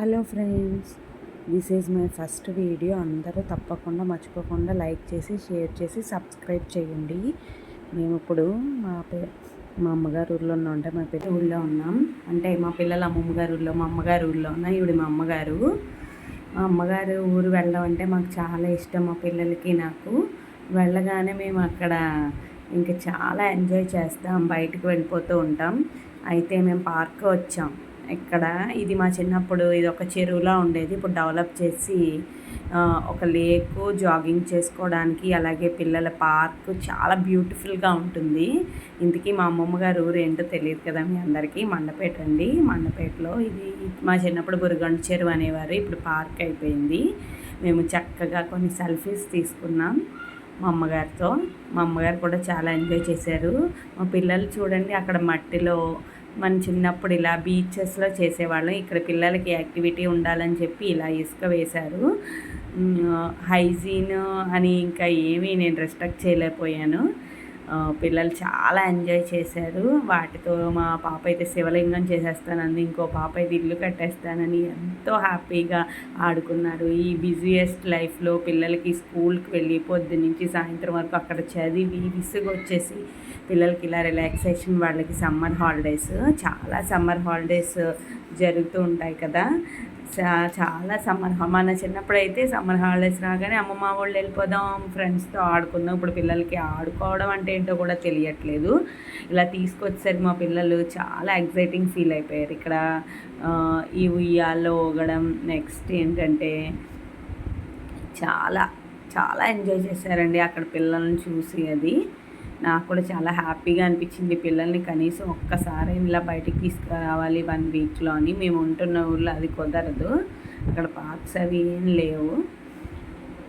Hello friends this is my first video అందరూ తప్పకుండా మర్చిపోకుండా లైక్ చేసి షేర్ చేసి సబ్స్క్రైబ్ చేయండి. మేము ఇప్పుడు మా పే మా అమ్మగారు ఊర్లో ఉన్నాం అంటే మా పెద్ద ఊళ్ళో ఉన్నాం. అంటే మా పిల్లల అమ్మమ్మగారు ఊళ్ళో మా అమ్మగారు ఊళ్ళో ఉన్న ఇవిడ మా అమ్మగారు. మా అమ్మగారు ఊరు వెళ్ళడం అంటే మాకు చాలా ఇష్టం మా పిల్లలకి నాకు. వెళ్ళగానే మేము అక్కడ ఇంకా చాలా ఎంజాయ్ చేస్తాం బయటకు వెళ్ళిపోతూ ఉంటాం. అయితే మేము పార్క్ వచ్చాం. ఇక్కడ ఇది మా చిన్నప్పుడు ఇది ఒక చెరువులా ఉండేది. ఇప్పుడు డెవలప్ చేసి ఒక లేకు జాగింగ్ చేసుకోవడానికి అలాగే పిల్లల పార్క్ చాలా బ్యూటిఫుల్గా ఉంటుంది. ఇంతకీ మా అమ్మమ్మ గారు ఊరు ఏంటో తెలియదు కదా మీ అందరికీ. మండపేట అండి. మండపేటలో ఇది మా చిన్నప్పుడు బురగండ చెరువు అనేవారు. ఇప్పుడు పార్క్ అయిపోయింది. మేము చక్కగా కొన్ని సెల్ఫీస్ తీసుకున్నాం మా అమ్మగారితో. మా అమ్మగారు కూడా చాలా ఎంజాయ్ చేశారు. మా పిల్లలు చూడండి అక్కడ మట్టిలో మన చిన్నప్పుడు ఇలా బీచెస్లో చేసేవాళ్ళం. ఇక్కడ పిల్లలకి యాక్టివిటీ ఉండాలని చెప్పి ఇలా ఇసుక వేశారు. హైజీన్ అని ఇంకా ఏమీ నేను రెస్ట్రక్ట్ చేయలేకపోయాను. పిల్లలు చాలా ఎంజాయ్ చేశారు. వాటితో మా పాప అయితే శివలింగం చేసేస్తానని ఇంకో పాప అయితే ఇల్లు కట్టేస్తానని ఎంతో హ్యాపీగా ఆడుకున్నారు. ఈ బిజీయెస్ట్ లైఫ్లో పిల్లలకి స్కూల్కి వెళ్ళి పొద్దు నుంచి సాయంత్రం వరకు అక్కడ చదివి విసుగు వచ్చేసి పిల్లలకి ఇలా రిలాక్సేషన్ వాళ్ళకి సమ్మర్ హాలిడేస్ చాలా సమ్మర్ హాలిడేస్ జరుగుతూ ఉంటాయి కదా. చాలా సమ్మర్ మన చిన్నప్పుడు అయితే సమ్మర్ హాలిడేస్ రాగానే అమ్మమ్మ వాళ్ళు వెళ్ళిపోదాం ఫ్రెండ్స్తో ఆడుకుందాం. ఇప్పుడు పిల్లలకి ఆడుకోవడం అంటే ఏంటో కూడా తెలియట్లేదు. ఇలా తీసుకొచ్చేసరికి మా పిల్లలు చాలా ఎగ్జైటింగ్ ఫీల్ అయిపోయారు. ఇక్కడ ఈ ఉయ్యాల్లో ఊగడం నెక్స్ట్ ఏంటంటే చాలా చాలా ఎంజాయ్ చేశారండి అక్కడ పిల్లల్ని చూసి అది. నాకు కూడా చాలా హ్యాపీగా అనిపించింది. పిల్లల్ని కనీసం ఒక్కసారి ఇలా బయటికి తీసుకురావాలి వన్ వీక్లో అని మేము ఉంటున్న ఊళ్ళో అది కుదరదు. అక్కడ పార్క్స్ అవి ఏం లేవు.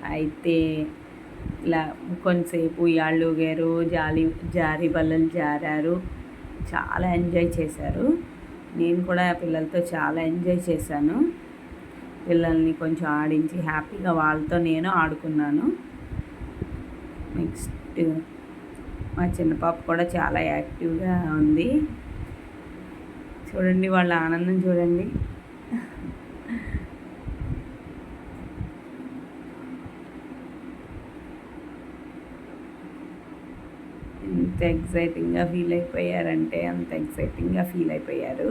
అయితే ఇలా కొంతసేపు ఉయ్యాళ్ళు ఊగారు జాలి జారి బల్లలు జారారు. చాలా ఎంజాయ్ చేశారు. నేను కూడా పిల్లలతో చాలా ఎంజాయ్ చేశాను. పిల్లల్ని కొంచెం ఆడించి హ్యాపీగా వాళ్ళతో నేను ఆడుకున్నాను. నెక్స్ట్ మా చిన్న పాప కూడా చాలా యాక్టివ్గా ఉంది. చూడండి వాళ్ళ ఆనందం చూడండి. ఎంత ఎగ్జైటింగ్గా ఫీల్ అయిపోయారంటే అంత ఎగ్జైటింగ్గా ఫీల్ అయిపోయారు.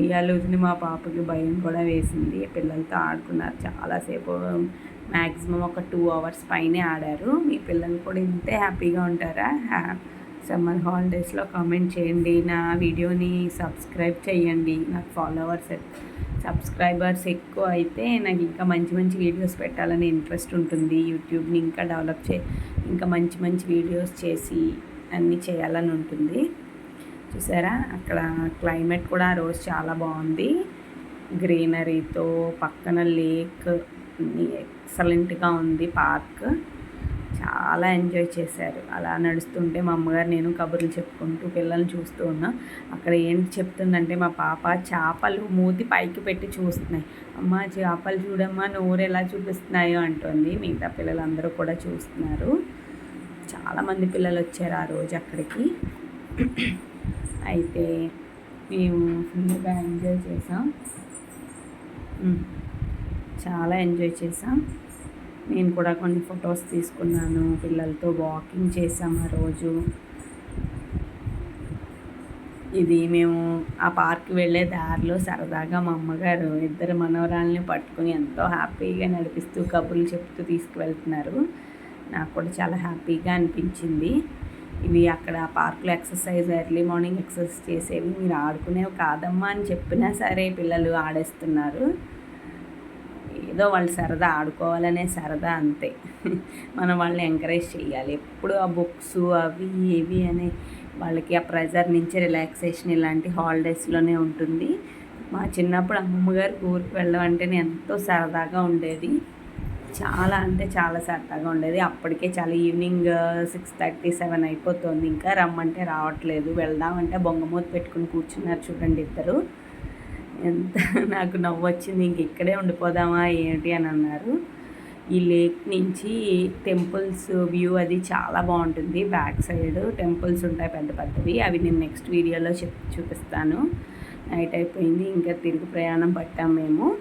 ఉయ్యాలూజుని మా పాపకి భయం కూడా వేసింది. పిల్లలతో ఆడుకున్నారు. చాలాసేపు మ్యాక్సిమం ఒక టూ అవర్స్ పైనే ఆడారు. మీ పిల్లలు కూడా ఇంతే హ్యాపీగా ఉంటారా? సమ్మర్ హాలిడేస్లో కామెంట్ చేయండి. నా వీడియోని సబ్స్క్రైబ్ చేయండి. నాకు ఫాలోవర్స్ సబ్స్క్రైబర్స్ ఎక్కువ అయితే నాకు ఇంకా మంచి మంచి వీడియోస్ పెట్టాలని ఇంట్రెస్ట్ ఉంటుంది. యూట్యూబ్ని ఇంకా డెవలప్ చే ఇంకా మంచి మంచి వీడియోస్ చేసి అన్నీ చేయాలని ఉంటుంది. చూసారా? అక్కడ క్లైమేట్ కూడా ఆ రోజు చాలా బాగుంది. గ్రీనరీతో పక్కన లేక్ ఎక్సలెంట్గా ఉంది పార్క్. చాలా ఎంజాయ్ చేశారు. అలా నడుస్తుంటే మా అమ్మగారు నేను కబుర్లు చెప్పుకుంటూ పిల్లల్ని చూస్తూ ఉన్నా. అక్కడ ఏంటి చెప్తుందంటే మా పాప చేపలు మూతి పైకి పెట్టి చూస్తున్నాయి. అమ్మ చేపలు చూడమ్మా నోరు ఎలా చూపిస్తున్నాయో అంటుంది. మిగతా పిల్లలందరూ కూడా చూస్తున్నారు. చాలామంది పిల్లలు వచ్చారు ఆ రోజు అక్కడికి. అయితే మేము ఫుల్గా ఎంజాయ్ చేసాం. చాలా ఎంజాయ్ చేసాం. నేను కూడా కొన్ని ఫొటోస్ తీసుకున్నాను. పిల్లలతో వాకింగ్ చేసాం ఆ రోజు. ఇది మేము ఆ పార్క్ వెళ్ళే దారిలో సరదాగా మా అమ్మగారు ఇద్దరు మనవరాలని పట్టుకుని ఎంతో హ్యాపీగా నడిపిస్తూ కబుర్లు చెప్తూ తీసుకువెళ్తున్నారు. నాకు కూడా చాలా హ్యాపీగా అనిపించింది. ఇవి అక్కడ పార్కులో ఎక్సర్సైజ్ ఎర్లీ మార్నింగ్ ఎక్సర్సైజ్ చేసేవి. మీరు ఆడుకునేవి కాదమ్మా అని చెప్పినా సరే పిల్లలు ఆడేస్తున్నారు. ఏదో వాళ్ళు సరదా ఆడుకోవాలనే సరదా అంతే. మనం వాళ్ళని ఎంకరేజ్ చేయాలి. ఎప్పుడు ఆ బుక్స్ అవి ఇవి అని వాళ్ళకి ఆ ప్రెజర్ నుంచి రిలాక్సేషన్ ఇలాంటి హాలిడేస్లోనే ఉంటుంది. మా చిన్నప్పుడు అమ్మమ్మ ఊరికి వెళ్ళడం అంటేనే ఎంతో సరదాగా ఉండేది. చాలా అంటే చాలా సరదాగా ఉండేది. అప్పటికే చాలా ఈవినింగ్ సిక్స్ థర్టీ సెవెన్ అయిపోతుంది. ఇంకా రమ్మంటే రావట్లేదు. వెళ్దామంటే బొంగమూత పెట్టుకుని కూర్చున్నారు చూడండి ఇద్దరు. ఎంత నాకు నవ్వు వచ్చింది. ఇంక ఇక్కడే ఉండిపోదామా ఏంటి అని అన్నారు. ఈ లేక్ నుంచి టెంపుల్స్ వ్యూ అది చాలా బాగుంటుంది. బ్యాక్ సైడ్ టెంపుల్స్ ఉంటాయి పెద్ద పెద్దవి. అవి నేను నెక్స్ట్ వీడియోలో చెప్ చూపిస్తాను. నైట్ అయిపోయింది. ఇంకా తిరిగి ప్రయాణం పట్టాం మేము.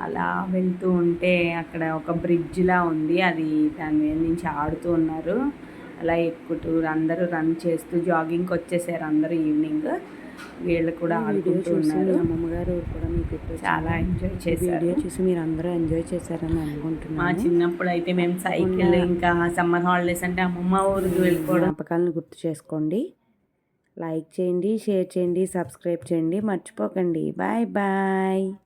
అలా వెళ్తూ ఉంటే అక్కడ ఒక బ్రిడ్జ్లా ఉంది. అది దాని మీద నుంచి ఆడుతూ ఉన్నారు. అలా ఎక్కుతూ అందరూ రన్ చేస్తూ జాగింగ్కి వచ్చేసారు అందరూ ఈవినింగ్. వీళ్ళు కూడా ఆడుకుంటూ ఉన్నారు. అమ్మమ్మ గారు కూడా మీకు చాలా ఎంజాయ్ చేశారు. వీడియో చూసి మీరు అందరూ ఎంజాయ్ చేశారని మా అనుకుంటున్నాను. చిన్నప్పుడు అయితే మేము సైకిల్ ఇంకా సమ్మర్ హాలిడేస్ అంటే అమ్మమ్మ ఊరికి వెళ్ళిపోవడం. జ్ఞాపకాలను గుర్తు చేసుకోండి. లైక్ చేయండి షేర్ చేయండి సబ్స్క్రైబ్ చేయండి. మర్చిపోకండి. Bye bye.